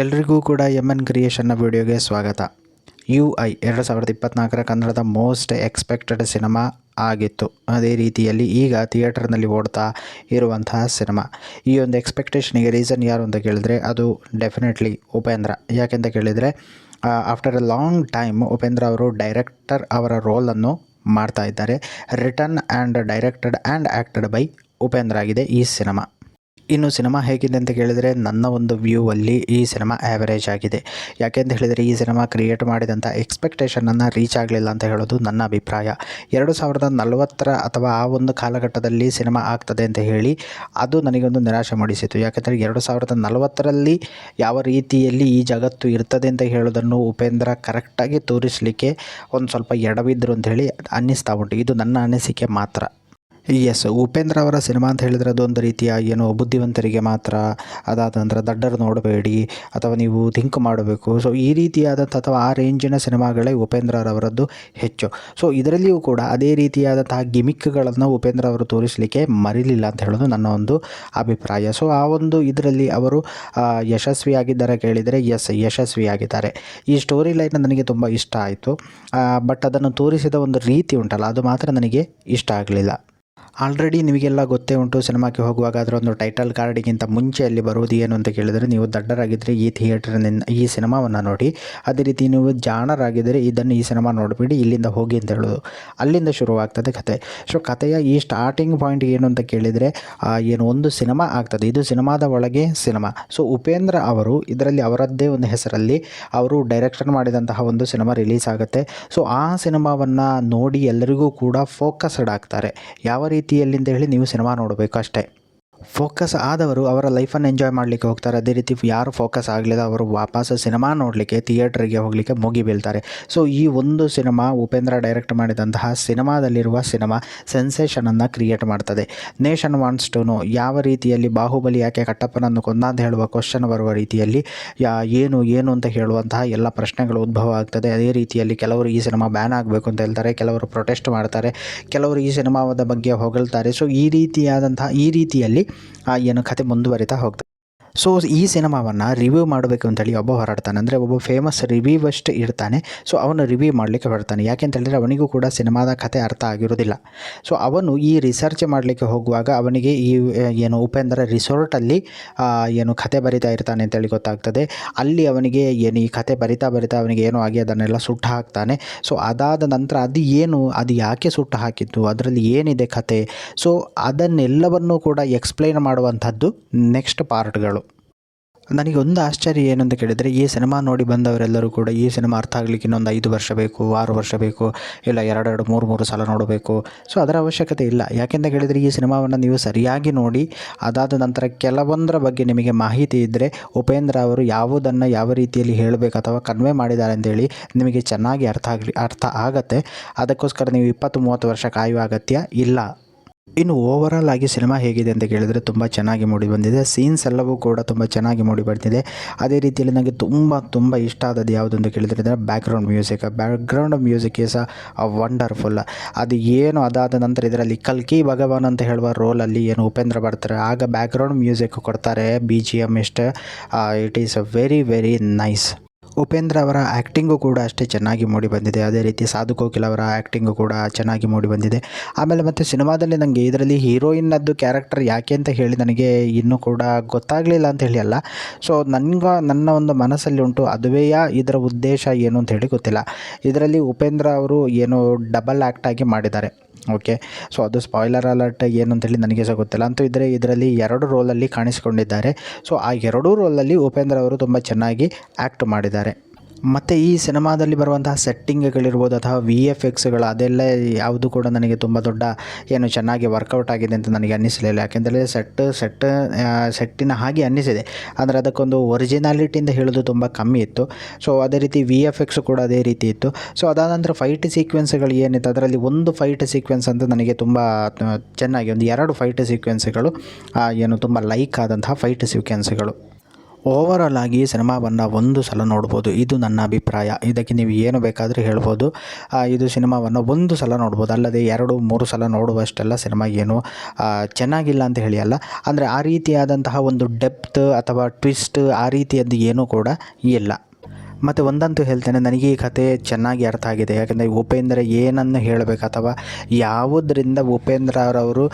ಎಲ್ರಿಗೂ ಕೂಡ M N ಕ್ರಿಯೇಷನ್ನ ವಿಡಿಯೋಗೆ ಸ್ವಾಗತ. ಯು ಐ ಎರಡು ಸಾವಿರದ ಇಪ್ಪತ್ತ್ನಾಲ್ಕರ ಕನ್ನಡದ ಮೋಸ್ಟ್ ಎಕ್ಸ್ಪೆಕ್ಟೆಡ್ ಸಿನಿಮಾ ಆಗಿತ್ತು. ಅದೇ ರೀತಿಯಲ್ಲಿ ಈಗ ಥಿಯೇಟರ್ನಲ್ಲಿ ಓಡ್ತಾ ಇರುವಂತಹ ಸಿನಿಮಾ. ಈ ಒಂದು ಎಕ್ಸ್ಪೆಕ್ಟೇಷನಿಗೆ ರೀಸನ್ ಯಾರು ಅಂತ ಕೇಳಿದ್ರೆ ಅದು ಡೆಫಿನೆಟ್ಲಿ ಉಪೇಂದ್ರ. ಯಾಕೆಂತ ಕೇಳಿದರೆ after a long time Upendra ಅವರು ಡೈರೆಕ್ಟರ್ ಅವರ ರೋಲನ್ನು ಮಾಡ್ತಾ ಇದ್ದಾರೆ. Written and directed and acted by Upendra ಆಗಿದೆ ಈ ಸಿನಿಮಾ. ಇನ್ನು ಸಿನಿಮಾ ಹೇಗಿದೆ ಅಂತ ಕೇಳಿದರೆ ನನ್ನ ಒಂದು ವ್ಯೂ ಅಲ್ಲಿ ಈ ಸಿನಿಮಾ ಆ್ಯಾವರೇಜ್ ಆಗಿದೆ. ಯಾಕೆ ಅಂತ ಹೇಳಿದರೆ ಈ ಸಿನಿಮಾ ಕ್ರಿಯೇಟ್ ಮಾಡಿದಂಥ ಎಕ್ಸ್ಪೆಕ್ಟೇಷನನ್ನು ರೀಚ್ ಆಗಲಿಲ್ಲ ಅಂತ ಹೇಳೋದು ನನ್ನ ಅಭಿಪ್ರಾಯ. ಎರಡು ಸಾವಿರದ ನಲವತ್ತರ ಅಥವಾ ಆ ಒಂದು ಕಾಲಘಟ್ಟದಲ್ಲಿ ಸಿನಿಮಾ ಆಗ್ತದೆ ಅಂತ ಹೇಳಿ ಅದು ನನಗೊಂದು ನಿರಾಶೆ ಮೂಡಿಸಿತು. ಯಾಕೆಂದರೆ ಎರಡು ಸಾವಿರದ ನಲವತ್ತರಲ್ಲಿ ಯಾವ ರೀತಿಯಲ್ಲಿ ಈ ಜಗತ್ತು ಇರ್ತದೆ ಅಂತ ಹೇಳೋದನ್ನು ಉಪೇಂದ್ರ ಕರೆಕ್ಟಾಗಿ ತೋರಿಸಲಿಕ್ಕೆ ಒಂದು ಸ್ವಲ್ಪ ಎಡವಿದ್ರು ಅಂತ ಹೇಳಿ ಅನ್ನಿಸ್ತಾ ಉಂಟು. ಇದು ನನ್ನ ಅನಿಸಿಕೆ ಮಾತ್ರ. ಎಸ್ ಉಪೇಂದ್ರ ಅವರ ಸಿನಿಮಾ ಅಂತ ಹೇಳಿದರೆ ಅದೊಂದು ರೀತಿಯ ಏನು ಬುದ್ಧಿವಂತರಿಗೆ ಮಾತ್ರ, ಅದಾದ ನಂತರ ದಡ್ಡರು ನೋಡಬೇಡಿ ಅಥವಾ ನೀವು ಥಿಂಕ್ ಮಾಡಬೇಕು. ಸೊ ಈ ರೀತಿಯಾದಂಥ ಅಥವಾ ಆ ರೇಂಜಿನ ಸಿನಿಮಾಗಳೇ ಉಪೇಂದ್ರರವರದ್ದು ಹೆಚ್ಚು. ಸೊ ಇದರಲ್ಲಿಯೂ ಕೂಡ ಅದೇ ರೀತಿಯಾದಂತಹ ಗಿಮಿಕ್ಗಳನ್ನು ಉಪೇಂದ್ರ ಅವರು ತೋರಿಸಲಿಕ್ಕೆ ಮರಿಲಿಲ್ಲ ಅಂತ ಹೇಳೋದು ನನ್ನ ಒಂದು ಅಭಿಪ್ರಾಯ. ಸೊ ಆ ಒಂದು ಇದರಲ್ಲಿ ಅವರು ಯಶಸ್ವಿಯಾಗಿದ್ದಾರೆ ಕೇಳಿದರೆ ಎಸ್ ಯಶಸ್ವಿಯಾಗಿದ್ದಾರೆ. ಈ ಸ್ಟೋರಿ ಲೈನ್ ನನಗೆ ತುಂಬ ಇಷ್ಟ ಆಯಿತು. ಬಟ್ ಅದನ್ನು ತೋರಿಸಿದ ಒಂದು ರೀತಿ ಉಂಟಲ್ಲ, ಅದು ಮಾತ್ರ ನನಗೆ ಇಷ್ಟ ಆಗಲಿಲ್ಲ. ಆಲ್ರೆಡಿ ನಿಮಗೆಲ್ಲ ಗೊತ್ತೇ ಉಂಟು, ಸಿನಿಮಾಕ್ಕೆ ಹೋಗುವಾಗ ಅದರ ಒಂದು ಟೈಟಲ್ ಕಾರ್ಡಿಗಿಂತ ಮುಂಚೆ ಅಲ್ಲಿ ಬರುವುದು ಏನು ಅಂತ ಕೇಳಿದರೆ ನೀವು ದಡ್ಡರಾಗಿದ್ದರೆ ಈ ಥಿಯೇಟರ್ನಿಂದ ಈ ಸಿನಿಮಾವನ್ನು ನೋಡಿ. ಅದೇ ರೀತಿ ನೀವು ಜಾಣರಾಗಿದ್ದರೆ ಇದನ್ನು ಈ ಸಿನಿಮಾ ನೋಡಿಬಿಡಿ, ಇಲ್ಲಿಂದ ಹೋಗಿ ಅಂತ ಹೇಳೋದು ಅಲ್ಲಿಂದ ಶುರುವಾಗ್ತದೆ ಕತೆ. ಸೊ ಕಥೆಯ ಈ ಸ್ಟಾರ್ಟಿಂಗ್ ಪಾಯಿಂಟ್ ಏನು ಅಂತ ಕೇಳಿದರೆ ಏನು ಒಂದು ಸಿನಿಮಾ ಆಗ್ತದೆ. ಇದು ಸಿನಿಮಾದ ಒಳಗೆ ಸಿನಿಮಾ. ಸೊ ಉಪೇಂದ್ರ ಅವರು ಇದರಲ್ಲಿ ಅವರದ್ದೇ ಒಂದು ಹೆಸರಲ್ಲಿ ಅವರು ಡೈರೆಕ್ಷನ್ ಮಾಡಿದಂತಹ ಒಂದು ಸಿನಿಮಾ ರಿಲೀಸ್ ಆಗುತ್ತೆ. ಸೊ ಆ ಸಿನಿಮಾವನ್ನು ನೋಡಿ ಎಲ್ಲರಿಗೂ ಕೂಡ ಫೋಕಸ್ಡ್ ಆಗ್ತಾರೆ. ಯಾವ ರೀತಿಯಲ್ಲಿ ಅಂತ ಹೇಳಿ ನೀವು ಸಿನಿಮಾ ನೋಡಬೇಕು ಅಷ್ಟೇ. ಫೋಕಸ್ ಆದವರು ಅವರ ಲೈಫನ್ನು ಎಂಜಾಯ್ ಮಾಡಲಿಕ್ಕೆ ಹೋಗ್ತಾರೆ. ಅದೇ ರೀತಿ ಯಾರು ಫೋಕಸ್ ಆಗಲಿಲ್ಲ ಅವರು ವಾಪಸ್ ಸಿನಿಮಾ ನೋಡಲಿಕ್ಕೆ, ಥಿಯೇಟ್ರಿಗೆ ಹೋಗಲಿಕ್ಕೆ ಮುಗಿ ಬೀಳ್ತಾರೆ. ಸೊ, ಈ ಒಂದು ಸಿನಿಮಾ ಉಪೇಂದ್ರ ಡೈರೆಕ್ಟ್ ಮಾಡಿದಂತಹ ಸಿನಿಮಾದಲ್ಲಿರುವ ಸಿನಿಮಾ ಸೆನ್ಸೇಷನನ್ನು ಕ್ರಿಯೇಟ್ ಮಾಡ್ತದೆ. ನೇಷನ್ ವಾಂಟ್ಸ್ ಟು ನೋ ಯಾವ ರೀತಿಯಲ್ಲಿ ಬಾಹುಬಲಿ ಯಾಕೆ ಕಟ್ಟಪ್ಪನನ್ನು ಕೊಂದ ಅಂತ ಹೇಳುವ ಕ್ವಶನ್ ಬರುವ ರೀತಿಯಲ್ಲಿ ಏನು ಏನು ಅಂತ ಹೇಳುವಂತಹ ಎಲ್ಲ ಪ್ರಶ್ನೆಗಳು ಉದ್ಭವ ಆಗ್ತದೆ. ಅದೇ ರೀತಿಯಲ್ಲಿ ಕೆಲವರು ಈ ಸಿನಿಮಾ ಬ್ಯಾನ್ ಆಗಬೇಕು ಅಂತ ಹೇಳ್ತಾರೆ, ಕೆಲವರು ಪ್ರೊಟೆಸ್ಟ್ ಮಾಡ್ತಾರೆ, ಕೆಲವರು ಈ ಸಿನಿಮಾದ ಬಗ್ಗೆ ಹೊಗಳ್ತಾರೆ. ಸೊ, ಈ ರೀತಿಯಾದಂತಹ, ಈ ರೀತಿಯಲ್ಲಿ ಏನು ಕತೆ ಮುಂದುವರಿತಾ ಹೋಗ್ತದೆ ಸೊ ಈ ಸಿನಿಮಾವನ್ನು ರಿವ್ಯೂ ಮಾಡಬೇಕು ಅಂತೇಳಿ ಒಬ್ಬ ಹೊರಡ್ತಾನೆ. ಅಂದರೆ ಒಬ್ಬ ಫೇಮಸ್ ರಿವ್ಯೂವಷ್ಟು ಇರ್ತಾನೆ. ಸೊ ಅವನು ರಿವ್ಯೂ ಮಾಡಲಿಕ್ಕೆ ಹೊರಡ್ತಾನೆ. ಯಾಕೆ ಅಂತ ಹೇಳಿದ್ರೆ ಅವನಿಗೂ ಕೂಡ ಸಿನಿಮಾದ ಕತೆ ಅರ್ಥ ಆಗಿರೋದಿಲ್ಲ. ಸೊ ಅವನು ಈ ರಿಸರ್ಚ್ ಮಾಡಲಿಕ್ಕೆ ಹೋಗುವಾಗ ಅವನಿಗೆ ಈ ಏನು ಉಪೇಂದ್ರ ರಿಸೋರ್ಟಲ್ಲಿ ಏನು ಕತೆ ಬರಿತಾ ಇರ್ತಾನೆ ಅಂತೇಳಿ ಗೊತ್ತಾಗ್ತದೆ. ಅಲ್ಲಿ ಅವನಿಗೆ ಏನು ಈ ಕತೆ ಬರಿತಾ ಬರಿತಾ ಅವನಿಗೆ ಏನೋ ಆಗಿ ಅದನ್ನೆಲ್ಲ ಸುಟ್ಟು ಹಾಕ್ತಾನೆ. ಸೊ ಅದಾದ ನಂತರ ಅದು ಏನು, ಅದು ಯಾಕೆ ಸುಟ್ಟು ಹಾಕಿತ್ತು ಅದರಲ್ಲಿ ಏನಿದೆ ಕತೆ? ಸೊ ಅದನ್ನೆಲ್ಲವನ್ನೂ ಕೂಡ ಎಕ್ಸ್ಪ್ಲೈನ್ ಮಾಡುವಂಥದ್ದು ನೆಕ್ಸ್ಟ್ ಪಾರ್ಟ್ಗಳು ನನಗೆ ಒಂದು ಆಶ್ಚರ್ಯ ಏನಂತ ಕೇಳಿದರೆ, ಈ ಸಿನಿಮಾ ನೋಡಿ ಬಂದವರೆಲ್ಲರೂ ಕೂಡ ಈ ಸಿನಿಮಾ ಅರ್ಥ ಆಗಲಿಕ್ಕೆ ಇನ್ನೊಂದು ಐದು ವರ್ಷ ಬೇಕು, ಆರು ವರ್ಷ ಬೇಕು, ಇಲ್ಲ ಎರಡೆರಡು ಮೂರು ಮೂರು ಸಲ ನೋಡಬೇಕು. ಸೊ ಅದರ ಅವಶ್ಯಕತೆ ಇಲ್ಲ. ಯಾಕೆಂತ ಕೇಳಿದರೆ, ಈ ಸಿನಿಮಾವನ್ನು ನೀವು ಸರಿಯಾಗಿ ನೋಡಿ, ಅದಾದ ನಂತರ ಕೆಲವೊಂದರ ಬಗ್ಗೆ ನಿಮಗೆ ಮಾಹಿತಿ ಇದ್ದರೆ ಉಪೇಂದ್ರ ಅವರು ಯಾವುದನ್ನು ಯಾವ ರೀತಿಯಲ್ಲಿ ಹೇಳಬೇಕು ಅಥವಾ ಕನ್ವೆ ಮಾಡಿದ್ದಾರೆ ಅಂತೇಳಿ ನಿಮಗೆ ಚೆನ್ನಾಗಿ ಅರ್ಥ ಆಗಲಿ, ಅರ್ಥ ಆಗತ್ತೆ. ಅದಕ್ಕೋಸ್ಕರ ನೀವು ಇಪ್ಪತ್ತು, ಮೂವತ್ತು ವರ್ಷ ಕಾಯುವ ಅಗತ್ಯ ಇಲ್ಲ. ಇನ್ನು ಓವರಾಲ್ ಆಗಿ ಸಿನಿಮಾ ಹೇಗಿದೆ ಅಂತ ಕೇಳಿದರೆ ತುಂಬ ಚೆನ್ನಾಗಿ ಮೂಡಿ ಬಂದಿದೆ. ಸೀನ್ಸ್ ಎಲ್ಲವೂ ಕೂಡ ತುಂಬ ಚೆನ್ನಾಗಿ ಮೂಡಿ ಬರ್ತಿದೆ. ಅದೇ ರೀತಿಯಲ್ಲಿ ನನಗೆ ತುಂಬ ತುಂಬ ಇಷ್ಟ ಆದದ್ದು ಯಾವುದು ಅಂತ ಕೇಳಿದರೆ background music background music is a wonderful ಅದು ಏನು ಅದಾದ ನಂತರ ಇದರಲ್ಲಿ ಕಲ್ಕಿ ಭಗವಾನ್ ಅಂತ ಹೇಳುವ ರೋಲಲ್ಲಿ ಏನು ಉಪೇಂದ್ರ ಬರ್ತಾರೆ. ಆಗ ಬ್ಯಾಕ್ಗ್ರೌಂಡ್ ಮ್ಯೂಸಿಕ್ ಕೊಡ್ತಾರೆ. ಬಿ ಜಿ ಎಂ ಇಷ್ಟ. It is a very very nice Upendra ಅವರ ಆ್ಯಕ್ಟಿಂಗು ಕೂಡ ಅಷ್ಟೇ ಚೆನ್ನಾಗಿ ಮೂಡಿ ಬಂದಿದೆ. ಅದೇ ರೀತಿ ಸಾಧು ಕೋಕಿಲ್ ಅವರ ಆ್ಯಕ್ಟಿಂಗು ಕೂಡ ಚೆನ್ನಾಗಿ ಮೂಡಿ ಬಂದಿದೆ. ಆಮೇಲೆ ಮತ್ತು ಸಿನಿಮಾದಲ್ಲಿ ನನಗೆ ಇದರಲ್ಲಿ ಹೀರೋಯಿನ್ನದ್ದು ಕ್ಯಾರೆಕ್ಟರ್ ಯಾಕೆ ಅಂತ ಹೇಳಿ ನನಗೆ ಇನ್ನೂ ಕೂಡ ಗೊತ್ತಾಗಲಿಲ್ಲ ಅಂತ ಹೇಳಿ ಅಲ್ಲ. ಸೊ ನನಗೆ, ನನ್ನ ಒಂದು ಮನಸ್ಸಲ್ಲಿ ಉಂಟು, ಅದುವೆಯ, ಇದರ ಉದ್ದೇಶ ಏನು ಅಂತ ಹೇಳಿ ಗೊತ್ತಿಲ್ಲ. ಇದರಲ್ಲಿ ಉಪೇಂದ್ರ ಅವರು ಏನು ಡಬಲ್ ಆ್ಯಕ್ಟಾಗಿ ಮಾಡಿದ್ದಾರೆ. ಓಕೆ ಸೊ ಅದು ಸ್ಪಾಯ್ಲರ್ ಅಲರ್ಟ್ ಏನು ಅಂತೇಳಿ ನನಗೆ ಸಹ ಗೊತ್ತಿಲ್ಲ. ಅಂತೂ ಇದ್ದರೆ ಇದರಲ್ಲಿ ಎರಡು ರೋಲಲ್ಲಿ ಕಾಣಿಸಿಕೊಂಡಿದ್ದಾರೆ. ಸೊ ಆ ಎರಡೂ ರೋಲಲ್ಲಿ ಉಪೇಂದ್ರ ಅವರು ತುಂಬ ಚೆನ್ನಾಗಿ ಆ್ಯಕ್ಟ್ ಮಾಡಿದ್ದಾರೆ. ಮತ್ತು ಈ ಸಿನಿಮಾದಲ್ಲಿ ಬರುವಂತಹ ಸೆಟ್ಟಿಂಗ್ಗಳಿರ್ಬೋದು ಅಥವಾ ವಿ ಎಫ್ ಎಕ್ಸ್ಗಳು ಅದೆಲ್ಲ ಯಾವುದು ಕೂಡ ನನಗೆ ತುಂಬ ದೊಡ್ಡ ಏನು ಚೆನ್ನಾಗಿ ವರ್ಕೌಟ್ ಆಗಿದೆ ಅಂತ ನನಗೆ ಅನ್ನಿಸಲಿಲ್ಲ. ಯಾಕೆಂದರೆ ಸೆಟ್ ಸೆಟ್ ಸೆಟ್ಟಿನ ಹಾಗೆ ಅನ್ನಿಸಿದೆ. ಅಂದರೆ ಅದಕ್ಕೊಂದು ಒರಿಜಿನಾಲಿಟಿಯಿಂದ ಹೇಳೋದು ತುಂಬ ಕಮ್ಮಿ ಇತ್ತು. ಸೊ ಅದೇ ರೀತಿ ವಿ ಎಫ್ ಎಕ್ಸ್ ಕೂಡ ಅದೇ ರೀತಿ ಇತ್ತು. ಸೊ ಅದಾದ ನಂತರ ಫೈಟ್ ಸೀಕ್ವೆನ್ಸ್ಗಳು ಏನಿತ್ತು, ಅದರಲ್ಲಿ ಒಂದು ಫೈಟ್ ಸೀಕ್ವೆನ್ಸ್ ಅಂತ ನನಗೆ ತುಂಬ ಚೆನ್ನಾಗಿ ಒಂದು ಎರಡು ಫೈಟ್ ಸೀಕ್ವೆನ್ಸ್ಗಳು ಏನು ತುಂಬ ಲೈಕ್ ಆದಂತಹ ಫೈಟ್ ಸೀಕ್ವೆನ್ಸ್ಗಳು ಓವರಾಲ್ ಆಗಿ ಸಿನಿಮಾವನ್ನು ಒಂದು ಸಲ ನೋಡ್ಬೋದು. ಇದು ನನ್ನ ಅಭಿಪ್ರಾಯ. ಇದಕ್ಕೆ ನೀವು ಏನು ಬೇಕಾದರೂ ಹೇಳ್ಬೋದು. ಇದು ಸಿನಿಮಾವನ್ನು ಒಂದು ಸಲ ನೋಡ್ಬೋದು. ಅಲ್ಲದೆ ಎರಡು, ಮೂರು ಸಲ ನೋಡುವಷ್ಟೆಲ್ಲ ಸಿನಿಮಾ ಏನು ಚೆನ್ನಾಗಿಲ್ಲ ಅಂತ ಹೇಳಿ ಅಲ್ಲ. ಅಂದರೆ ಆ ರೀತಿಯಾದಂತಹ ಒಂದು ಡೆಪ್ತ್ ಅಥವಾ ಟ್ವಿಸ್ಟ್ ಆ ರೀತಿಯದ್ದು ಏನೂ ಕೂಡ ಇಲ್ಲ. ಮತ್ತು ಒಂದಂತೂ ಹೇಳ್ತೇನೆ, ನನಗೆ ಈ ಕತೆ ಚೆನ್ನಾಗಿ ಅರ್ಥ ಆಗಿದೆ. ಯಾಕೆಂದರೆ ಉಪೇಂದ್ರ ಏನನ್ನು ಹೇಳಬೇಕು ಅಥವಾ ಯಾವುದರಿಂದ ಉಪೇಂದ್ರ ಅವರವರು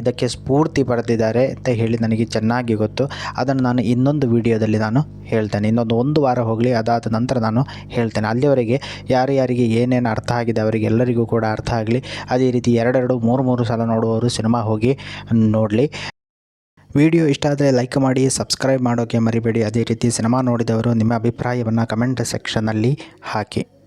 ಇದಕ್ಕೆ ಸ್ಫೂರ್ತಿ ಪಡೆದಿದ್ದಾರೆ ಅಂತ ಹೇಳಿ ನನಗೆ ಚೆನ್ನಾಗಿ ಗೊತ್ತು. ಅದನ್ನು ನಾನು ಇನ್ನೊಂದು ವಿಡಿಯೋದಲ್ಲಿ ನಾನು ಹೇಳ್ತೇನೆ. ಇನ್ನೊಂದು ಒಂದು ವಾರ ಹೋಗಲಿ, ಅದಾದ ನಂತರ ನಾನು ಹೇಳ್ತೇನೆ. ಅಲ್ಲಿವರೆಗೆ ಯಾರ್ಯಾರಿಗೆ ಏನೇನು ಅರ್ಥ ಆಗಿದೆ ಅವರಿಗೆಲ್ಲರಿಗೂ ಕೂಡ ಅರ್ಥ ಆಗಲಿ. ಅದೇ ರೀತಿ ಎರಡೆರಡು, ಮೂರು ಮೂರು ಸಲ ನೋಡುವವರು ಸಿನಿಮಾ ಹೋಗಿ ನೋಡಲಿ. ವಿಡಿಯೋ ಇಷ್ಟ ಆದರೆ ಲೈಕ್ ಮಾಡಿ ಸಬ್ಸ್ಕ್ರೈಬ್ ಮಾಡೋಕ್ಕೆ ಮರಿಬೇಡಿ. ಅದೇ ರೀತಿ ಸಿನಿಮಾ ನೋಡಿದವರು ನಿಮ್ಮ ಅಭಿಪ್ರಾಯವನ್ನು ಕಮೆಂಟ್ ಸೆಕ್ಷನ್ನಲ್ಲಿ ಹಾಕಿ.